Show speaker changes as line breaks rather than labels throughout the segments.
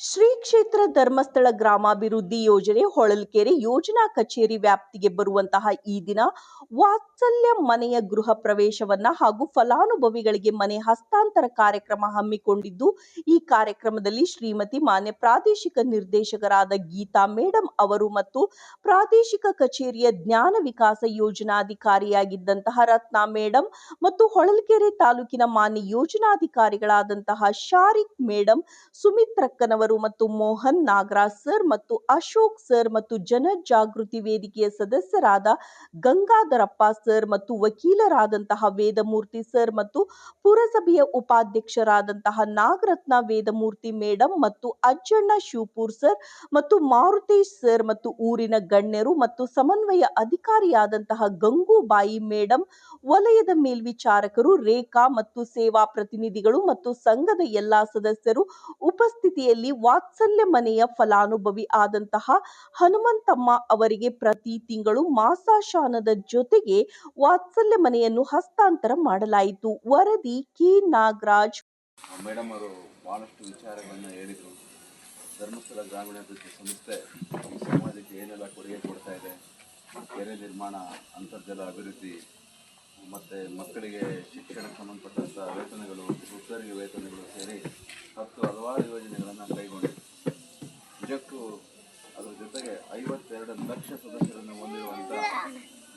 ಶ್ರೀ ಕ್ಷೇತ್ರ ಧರ್ಮಸ್ಥಳ ಗ್ರಾಮಾಭಿವೃದ್ಧಿ ಯೋಜನೆ ಹೊಳಲ್ಕೆರೆ ಯೋಜನಾ ಕಚೇರಿ ವ್ಯಾಪ್ತಿಗೆ ಬರುವಂತಹ ಈ ದಿನ ವಾತ್ಸಲ್ಯ ಮನೆಯ ಗೃಹ ಪ್ರವೇಶವನ್ನ ಹಾಗೂ ಫಲಾನುಭವಿಗಳಿಗೆ ಮನೆ ಹಸ್ತಾಂತರ ಕಾರ್ಯಕ್ರಮ ಹಮ್ಮಿಕೊಂಡಿದ್ದು, ಈ ಕಾರ್ಯಕ್ರಮದಲ್ಲಿ ಶ್ರೀಮತಿ ಮಾನ್ಯ ಪ್ರಾದೇಶಿಕ ನಿರ್ದೇಶಕರಾದ ಗೀತಾ ಮೇಡಂ ಅವರು ಮತ್ತು ಪ್ರಾದೇಶಿಕ ಕಚೇರಿಯ ಜ್ಞಾನ ವಿಕಾಸ ಯೋಜನಾಧಿಕಾರಿಯಾಗಿದ್ದಂತಹ ರತ್ನ ಮೇಡಂ ಮತ್ತು ಹೊಳಲ್ಕೆರೆ ತಾಲೂಕಿನ ಮಾನ್ಯ ಯೋಜನಾಧಿಕಾರಿಗಳಾದಂತಹ ಶಾರಿಕ್ ಮೇಡಂ, ಸುಮಿತ್ರಕ್ಕನವರು ಮತ್ತು ಮೋಹನ್ ನಾಗರಾಜ್ ಸರ್ ಮತ್ತು ಅಶೋಕ್ ಸರ್ ಮತ್ತು ಜನಜಾಗೃತಿ ವೇದಿಕೆಯ ಸದಸ್ಯರಾದ ಗಂಗಾಧರಪ್ಪ ಸರ್ ಮತ್ತು ವಕೀಲರಾದಂತಹ ವೇದಮೂರ್ತಿ ಸರ್ ಮತ್ತು ಪುರಸಭೆಯ ಉಪಾಧ್ಯಕ್ಷರಾದಂತಹ ನಾಗರತ್ನ ವೇದಮೂರ್ತಿ ಮೇಡಂ ಮತ್ತು ಅಜ್ಜಣ್ಣ ಶಿವಪುರ್ ಸರ್ ಮತ್ತು ಮಾರುತೇಶ್ ಸರ್ ಮತ್ತು ಊರಿನ ಗಣ್ಯರು ಮತ್ತು ಸಮನ್ವಯ ಅಧಿಕಾರಿಯಾದಂತಹ ಗಂಗೂಬಾಯಿ ಮೇಡಂ, ವಲಯದ ಮೇಲ್ವಿಚಾರಕರು, ರೇಖಾ ಮತ್ತು ಸೇವಾ ಪ್ರತಿನಿಧಿಗಳು ಮತ್ತು ಸಂಘದ ಎಲ್ಲಾ ಸದಸ್ಯರು ಉಪಸ್ಥಿತಿಯಲ್ಲಿ ವಾತ್ಸಲ್ಯ ಮನೆಯ ಫಲಾನುಭವಿ ಆದಂತಹ ಹನುಮಂತಮ್ಮ ಅವರಿಗೆ ಪ್ರತಿ ತಿಂಗಳು ಮಾಸಾಶಾನದ ಜೊತೆಗೆ ವಾತ್ಸಲ್ಯ ಮನೆಯನ್ನು ಹಸ್ತಾಂತರ ಮಾಡಲಾಯಿತು. ವರದಿ ಕೆ. ನಾಗರಾಜ್.
ಮೇಡಮ್ ಅವರು ಬಹಳಷ್ಟು ವಿಚಾರಗಳನ್ನು ಹೇಳಿದರು. ಧರ್ಮಸ್ಥಳ ಗ್ರಾಮೀಣಾಭಿವೃದ್ಧಿ ಸಂಸ್ಥೆ ಸಮಾಜಕ್ಕೆ ಏನೆಲ್ಲ ಕೊಡುಗೆ ಕೊಡ್ತಾ ಇದೆ, ಕೆರೆ ನಿರ್ಮಾಣ, ಅಂತರ್ಜಲ ಅಭಿವೃದ್ಧಿ ಮತ್ತು ಮಕ್ಕಳಿಗೆ ಶಿಕ್ಷಣಕ್ಕೆ ಸಂಬಂಧಪಟ್ಟಂಥ ವೇತನಗಳು ವೃತ್ತರಿಗೆ ವೇತನಗಳು ಸೇರಿ ಹತ್ತು ಹಲವಾರು ಯೋಜನೆಗಳನ್ನು ಕೈಗೊಂಡಿದೆ. ನಿಜಕ್ಕೂ ಅದರ ಜೊತೆಗೆ ಐವತ್ತೆರಡು ಲಕ್ಷ ಸದಸ್ಯರನ್ನು ಹೊಂದಿರುವಂಥ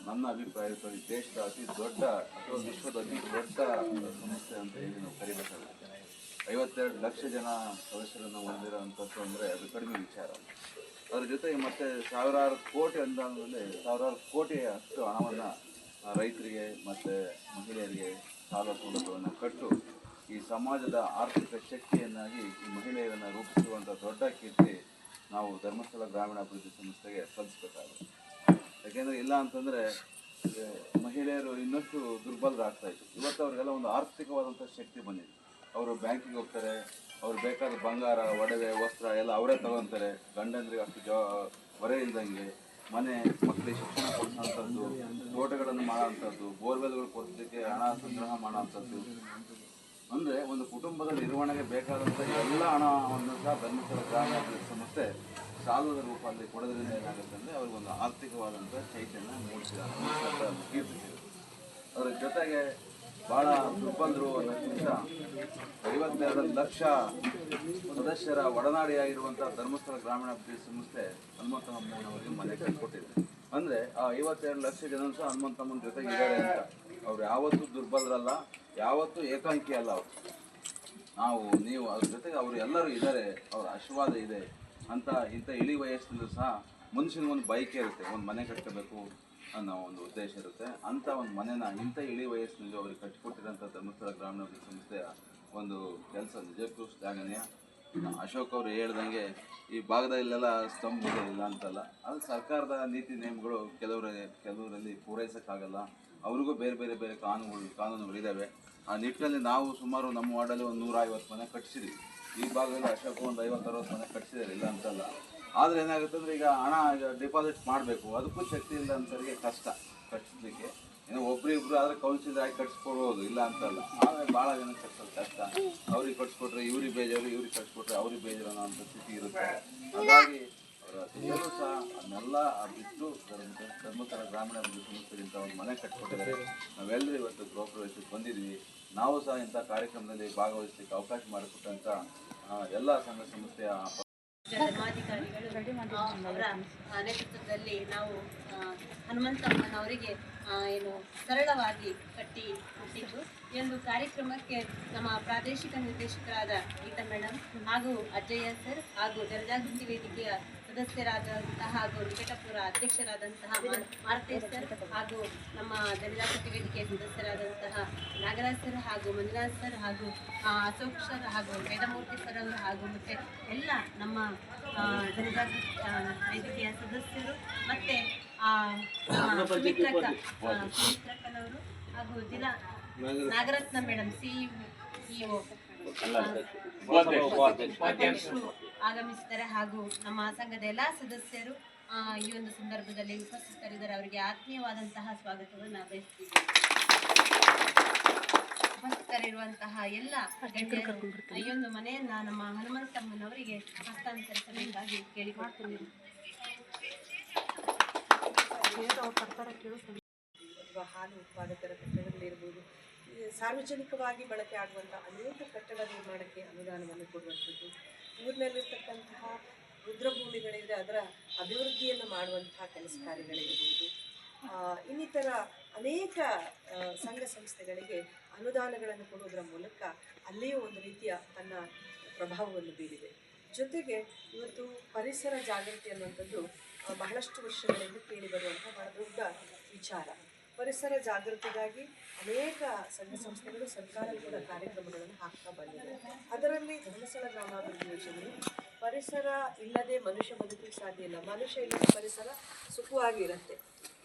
ನನ್ನ ಅಭಿಪ್ರಾಯದಲ್ಲಿ ದೇಶದ ಅತಿ ದೊಡ್ಡ ಅಥವಾ ವಿಶ್ವದ ಅತಿ ದೊಡ್ಡ ಸಂಸ್ಥೆ ಅಂತ ಹೇಳಿ ನಾವು ಕರಿಬೇಕಾಗುತ್ತೆ. ಐವತ್ತೆರಡು ಲಕ್ಷ ಜನ ಸದಸ್ಯರನ್ನು ಹೊಂದಿರುವಂಥದ್ದು ಅಂದರೆ ಅದು ಕಡಿಮೆ ವಿಚಾರ. ಅದರ ಜೊತೆಗೆ ಮತ್ತೆ ಸಾವಿರಾರು ಕೋಟಿ ಅನುದಾನದಲ್ಲಿ ಸಾವಿರಾರು ಕೋಟಿ ಅಷ್ಟು ಹಣವನ್ನು ರೈತರಿಗೆ ಮತ್ತು ಮಹಿಳೆಯರಿಗೆ ಸಾಲ ಸೌಲಭ್ಯವನ್ನು ಕಟ್ಟು ಈ ಸಮಾಜದ ಆರ್ಥಿಕ ಶಕ್ತಿಯನ್ನಾಗಿ ಈ ಮಹಿಳೆಯರನ್ನು ರೂಪಿಸುವಂಥ ದೊಡ್ಡ ಕೀರ್ತಿ ನಾವು ಧರ್ಮಸ್ಥಳ ಗ್ರಾಮೀಣಾಭಿವೃದ್ಧಿ ಸಂಸ್ಥೆಗೆ ಸಲ್ಲಿಸಬೇಕಾಗುತ್ತೆ. ಯಾಕೆಂದರೆ ಇಲ್ಲ ಅಂತಂದರೆ ಮಹಿಳೆಯರು ಇನ್ನಷ್ಟು ದುರ್ಬಲರಾಗ್ತಾ ಇವತ್ತು ಅವರಿಗೆಲ್ಲ ಒಂದು ಆರ್ಥಿಕವಾದಂಥ ಶಕ್ತಿ ಬಂದಿದೆ. ಅವರು ಬ್ಯಾಂಕಿಗೆ ಹೋಗ್ತಾರೆ, ಅವ್ರು ಬೇಕಾದ ಬಂಗಾರ, ಒಡವೆ, ವಸ್ತ್ರ ಎಲ್ಲ ಅವರೇ ತಗೊತಾರೆ ಗಂಡಂದ್ರಿಗೆ ಅಷ್ಟು ಜವ ಹೊರೆ ಇಲ್ದಂಗೆ. ಮನೆ ಮಕ್ಕಳಿಗೆ ಶಿಕ್ಷಣ ಕೊಡಿಸೋಂಥದ್ದು ತೋಟಗಳನ್ನು ಮಾಡೋವಂಥದ್ದು, ಬೋರ್ವೆಲ್ಗಳು ಕೊಡಿಸಲಿಕ್ಕೆ ಹಣ ಸಂಗ್ರಹ ಮಾಡೋವಂಥದ್ದು. ಅಂದರೆ ಒಂದು ಕುಟುಂಬದ ನಿರ್ವಹಣೆಗೆ ಬೇಕಾದಂಥ ಎಲ್ಲ ಹಣವನ್ನು ಸಹ ಧರ್ಮಸ್ಥಳ ಗ್ರಾಮೀಣ ಸಂಸ್ಥೆ ಸಾಲದ ರೂಪದಲ್ಲಿ ಕೊಡೋದ್ರಿಂದ ಏನಾಗುತ್ತೆ ಅಂದರೆ ಅವ್ರಿಗೊಂದು ಆರ್ಥಿಕವಾದಂಥ ಚೈತನ್ಯ ಮೂಡಿಸಿದ್ದಾರೆ ಅಂತ ಕೀರ್ತಿಸಿದೆ ಅದರ ಜೊತೆಗೆ ಭಾಳ ದುರ್ಬಲರು ಅನ್ನೋದಕ್ಕಿಂತ ಐವತ್ತೆರಡು ಲಕ್ಷ ಸದಸ್ಯರ ಒಡನಾಡಿಯಾಗಿರುವಂಥ ಧರ್ಮಸ್ಥಳ ಗ್ರಾಮೀಣಾಭಿವೃದ್ಧಿ ಸಂಸ್ಥೆ ಹನುಮಂತಮ್ಮನವರಿಗೆ ಮನೆ ಕಟ್ಕೊಟ್ಟಿದೆ. ಅಂದರೆ ಆ ಐವತ್ತೆರಡು ಲಕ್ಷ ಜನ ಸಹ ಹನುಮಂತಮ್ಮನ ಜೊತೆಗೆ ಇದ್ದಾರೆ ಅಂತ. ಅವ್ರು ಯಾವತ್ತೂ ದುರ್ಬಲರಲ್ಲ, ಯಾವತ್ತೂ ಏಕಾಂಕಿ ಅಲ್ಲ ಅವರು. ನಾವು, ನೀವು ಅದ್ರ ಜೊತೆಗೆ ಅವರು ಎಲ್ಲರೂ ಇದ್ದಾರೆ, ಅವ್ರ ಆಶೀರ್ವಾದ ಇದೆ ಅಂತ ಇಂಥ ಇಳಿ ವಯಸ್ಸಿನಲ್ಲೂ ಸಹ ಮನುಷ್ಯನ ಒಂದು ಬಯಕೆ ಇರುತ್ತೆ. ಒಂದು ಮನೆ ಕಟ್ಕೋಬೇಕು ಅನ್ನೋ ಒಂದು ಉದ್ದೇಶ ಇರುತ್ತೆ. ಅಂಥ ಒಂದು ಮನೆನ ಇಂಥ ಇಳಿ ವಯಸ್ಸಿನಲ್ಲಿ ಅವ್ರಿಗೆ ಕಟ್ಟಿಕೊಟ್ಟಿರೋಂಥ ಧರ್ಮಸ್ಥಳ ಗ್ರಾಮೀಣಾಭಿವೃದ್ಧಿ ಸಂಸ್ಥೆಯ ಒಂದು ಕೆಲಸ ನಿಜಕ್ಕೂ ಶ್ಲಾಘನೀಯ ಅಶೋಕ್ ಅವರು ಹೇಳ್ದಂಗೆ ಈ ಭಾಗದಲ್ಲೆಲ್ಲ ಸ್ತಂಭ ಇಲ್ಲ ಅಂತಲ್ಲ. ಅದು ಸರ್ಕಾರದ ನೀತಿ ನಿಯಮಗಳು ಕೆಲವರ, ಕೆಲವರಲ್ಲಿ ಪೂರೈಸೋಕ್ಕಾಗಲ್ಲ. ಅವ್ರಿಗೂ ಬೇರೆ ಬೇರೆ ಬೇರೆ ಕಾನೂನುಗಳು ಕಾನೂನುಗಳಿದ್ದಾವೆ ಆ ನಿಟ್ಟಿನಲ್ಲಿ ನಾವು ಸುಮಾರು ನಮ್ಮ ವಾರ್ಡಲ್ಲಿ ಒಂದು ನೂರ ಐವತ್ತು ಮನೆ ಕಟ್ಟಿಸಿದ್ವಿ. ಈ ಭಾಗದಲ್ಲಿ ಅಶೋಕ ಒಂದು ಐವತ್ತು, ಅರವತ್ತು ಮನೆ ಕಟ್ಟಿಸಿದಾರೆ ಇಲ್ಲ ಅಂತಲ್ಲ. ಆದರೆ ಏನಾಗುತ್ತೆ ಅಂದರೆ ಈಗ ಹಣ ಡಿಪಾಸಿಟ್ ಮಾಡಬೇಕು. ಅದಕ್ಕೂ ಶಕ್ತಿ ಇಲ್ಲ ಅಂತವರಿಗೆ ಕಷ್ಟ ಕಟ್ಟಿಸ್ಲಿಕ್ಕೆ ಏನೋ ಒಬ್ರು ಇಬ್ರು ಆದರೆ ಕೌನ್ಸಿಲರ್ ಆಗಿ ಕಟ್ಸ್ಕೊಡ್ಬೋದು ಇಲ್ಲ ಅಂತಲ್ಲ. ಆದರೆ ಭಾಳ ಜನ ಕಟ್ಸೋದು ಕಷ್ಟ. ಅವ್ರಿಗೆ ಕಟ್ಸ್ಕೊಟ್ರೆ ಇವ್ರಿಗೆ ಬೇಜಾರು, ಇವ್ರಿಗೆ ಕಟ್ಸ್ಕೊಟ್ರೆ ಅವ್ರಿಗೆ ಬೇಜಾರು ಅನ್ನೋ ಅಂತ ಸ್ಥಿತಿ ಇರುತ್ತೆ. ಹಾಗಾಗಿ ಅವರ ಸಹ ಅದನ್ನೆಲ್ಲ ಬಿಟ್ಟು ಧರ್ಮ ಧರ್ಮಸ್ಥಳ ಗ್ರಾಮೀಣಾಭಿವೃದ್ಧಿ ಸಂಸ್ಥೆಗಿಂತ ಒಂದು ಮನೆ ಕಟ್ಕೊಟ್ಟಿದ್ದಾರೆ. ನಾವೆಲ್ಲರೂ ಇವತ್ತು ಗೃಹ ಬಂದಿದ್ವಿ ನಾವು ಸಹ ಇಂಥ ಕಾರ್ಯಕ್ರಮದಲ್ಲಿ ಭಾಗವಹಿಸಲಿಕ್ಕೆ ಅವಕಾಶ ಮಾಡಿಕೊಟ್ಟಂಥ ಎಲ್ಲ ಸಂಘ ಸಂಸ್ಥೆಯ
ಧರ್ಮಾಧಿಕಾರಿಗಳು ಅವರ ನೇತೃತ್ವದಲ್ಲಿ ನಾವು ಹನುಮಂತಮ್ಮನವರಿಗೆ ಏನು ಸರಳವಾಗಿ ಕಟ್ಟಿ ಕೊಟ್ಟಿದ್ದು. ಈ ಒಂದು ಕಾರ್ಯಕ್ರಮಕ್ಕೆ ನಮ್ಮ ಪ್ರಾದೇಶಿಕ ನಿರ್ದೇಶಕರಾದ ಗೀತಾ ಮೇಡಮ್ ಹಾಗೂ ಅಜ್ಜಯ್ಯ ಸರ್ ಹಾಗೂ ಜನಜಾಗೃತಿ ವೇದಿಕೆಯ ಸದಸ್ಯರಾದಂತಹ ಹಾಗೂ ವೆಂಕಟಪುರ ಅಧ್ಯಕ್ಷರಾದಂತಹ ಮಾರ್- ಮಾರುತೇಶ್ ಸರ್ ಹಾಗೂ ನಮ್ಮ ಜನಜಾಗೃತಿ ವೇದಿಕೆಯ ಸದಸ್ಯರಾದಂತಹ ನಾಗರಾಜ್ ಸರ್ ಹಾಗೂ ಮಂಜುನಾಥ್ ಸರ್ ಹಾಗೂ ಅಶೋಕ್ ಸರ್ ಹಾಗೂ ವೇದಮೂರ್ತಿ ಸರ್ ಅವರು ಹಾಗೂ ಮತ್ತೆ ಎಲ್ಲ ನಮ್ಮ ಆ, ವೇದಿಕೆಯ ಸದಸ್ಯರು ಮತ್ತೆ ಸುಮಿತ್ರಕ್ಕ ಸುಮಿತ್ರಕ್ಕನವರು ಹಾಗೂ ದಿನ ನಾಗರತ್ನ ಮೇಡಮ್ ಸಿಇಒ ಅಧ್ಯಕ್ಷರು ಆಗಮಿಸಿದ್ದಾರೆ ಹಾಗೂ ನಮ್ಮ ಸಂಘದ ಎಲ್ಲ ಸದಸ್ಯರು ಈ ಒಂದು ಸಂದರ್ಭದಲ್ಲಿ ಉಪಸ್ಥಿತರಿದ್ದಾರೆ. ಅವರಿಗೆ ಆತ್ಮೀಯವಾದಂತಹ ಸ್ವಾಗತವನ್ನು ಬಯಸ್ತೀವಿ ಉಪಸ್ಥಿತರಿರುವಂತಹ ಎಲ್ಲ ಈ ಒಂದು ಮನೆಯನ್ನ ನಮ್ಮ ಹನುಮಂತಮ್ಮನವರಿಗೆ ಹಸ್ತಾಂತರಿಸಬೇಕಾಗಿ ಕೇಳಿಕೊಳ್ತೀನಿ
ಅಥವಾ ಹಾಲು ಉತ್ಪಾದಕರ ಕಟ್ಟಡಗಳಿರ್ಬೋದು ಸಾರ್ವಜನಿಕವಾಗಿ ಬಳಕೆ ಆಗುವಂಥ ಅನೇಕ ಕಟ್ಟಡ ನಿರ್ಮಾಣಕ್ಕೆ ಅನುದಾನವನ್ನು ಕೊಡುವಂಥದ್ದು. ಊರಿನಲ್ಲಿರ್ತಕ್ಕಂತಹ ರುದ್ರಭೂಮಿಗಳಿಂದ ಅದರ ಅಭಿವೃದ್ಧಿಯನ್ನು ಮಾಡುವಂತಹ ಕೆಲಸ ಕಾರ್ಯಗಳಿರ್ಬೋದು. ಇನ್ನಿತರ ಅನೇಕ ಸಂಘ ಸಂಸ್ಥೆಗಳಿಗೆ ಅನುದಾನಗಳನ್ನು ಕೊಡುವುದರ ಮೂಲಕ ಅಲ್ಲಿಯೂ ಒಂದು ರೀತಿಯ ತನ್ನ ಪ್ರಭಾವವನ್ನು ಬೀರಿದೆ. ಜೊತೆಗೆ ಇವತ್ತು ಪರಿಸರ ಜಾಗೃತಿ ಅನ್ನುವಂಥದ್ದು ಬಹಳಷ್ಟು ವರ್ಷಗಳಿಂದ ಕೇಳಿ ಬಹಳ ದೊಡ್ಡ ವಿಚಾರ. ಪರಿಸರ ಜಾಗೃತಿಗಾಗಿ ಅನೇಕ ಸಂಘ ಸಂಸ್ಥೆಗಳು ಸರ್ಕಾರ ಕೂಡ ಕಾರ್ಯಕ್ರಮಗಳನ್ನು ಹಾಕ್ತಾ ಬಂದಿದೆ. ಅದರಲ್ಲಿ ಧರ್ಮಸ್ಥಳ ಗ್ರಾಮಾಭಿವೃದ್ಧಿ ಯೋಜನೆ ಪರಿಸರ ಇಲ್ಲದೆ ಮನುಷ್ಯ ಬದುಕಲಿಕ್ಕೆ ಸಾಧ್ಯ ಇಲ್ಲ. ಮನುಷ್ಯ ಇಲ್ಲದೆ ಪರಿಸರ ಸುಖವಾಗಿರುತ್ತೆ.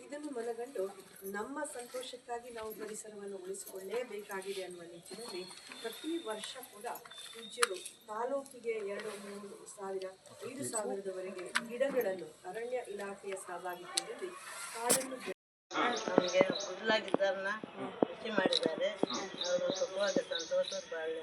ಇದನ್ನು ಮನಗಂಡು ನಮ್ಮ ಸಂತೋಷಕ್ಕಾಗಿ ನಾವು ಪರಿಸರವನ್ನು ಉಳಿಸಿಕೊಳ್ಳೇಬೇಕಾಗಿದೆ ಅನ್ನುವ ನಿಟ್ಟಿನಲ್ಲಿ ಪ್ರತಿ ವರ್ಷ ಕೂಡ ಪೂಜ್ಯರು ತಾಲೂಕಿಗೆ ಎರಡು, ಮೂರು ಸಾವಿರ, ಐದು ಸಾವಿರದವರೆಗೆ ಗಿಡಗಳನ್ನು ಅರಣ್ಯ ಇಲಾಖೆಯ ಸಹಭಾಗಿತ್ವದಲ್ಲಿ ಕಾಡನ್ನು ಬೆಳೆ-
ನಮಗೆ ಗುಡ್ಲಾಗಿದ್ದವ್ರನ್ನ ಕೃಷಿ ಮಾಡಿದ್ದಾರೆ ಅವರು ಸುಖವಾಗಿ ಸಂತೋಷ ಬಾಳೆ